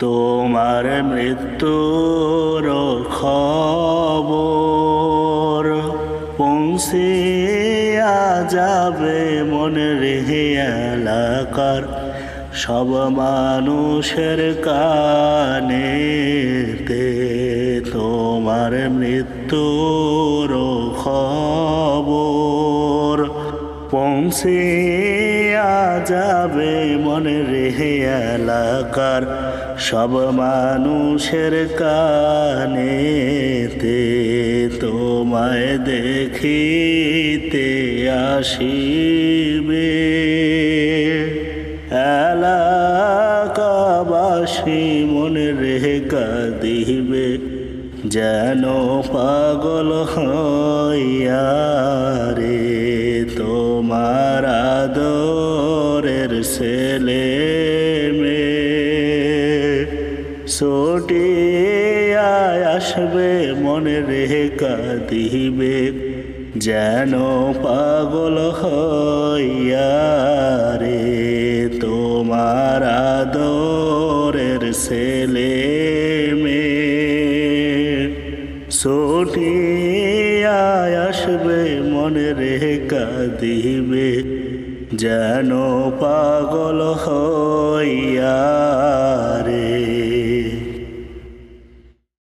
তোমার মৃত্যুর খবর পৌঁছে যাবে মন রেহে এলাকার সব মানুষের কানেতে তোমার মৃত্যুর খবর পৌঁছে যাবে মনে রেহে এলাকার সব মানুষের কানে কানেতে তোমায় দেখিতে আসিবে। এলাকাবাসী মনে রেহে কাঁদিবে, যেন পাগল হইয়া ছেলে ছোটিয়ায় আসবে মনে রেহে কাঁদিবে যেন পাগল হইয়া রে তোমার আদরের ছেলে মেয়ে। ছোটিয়ায় আসবে মনে রেখা দিবে যেন পাগল হইয়া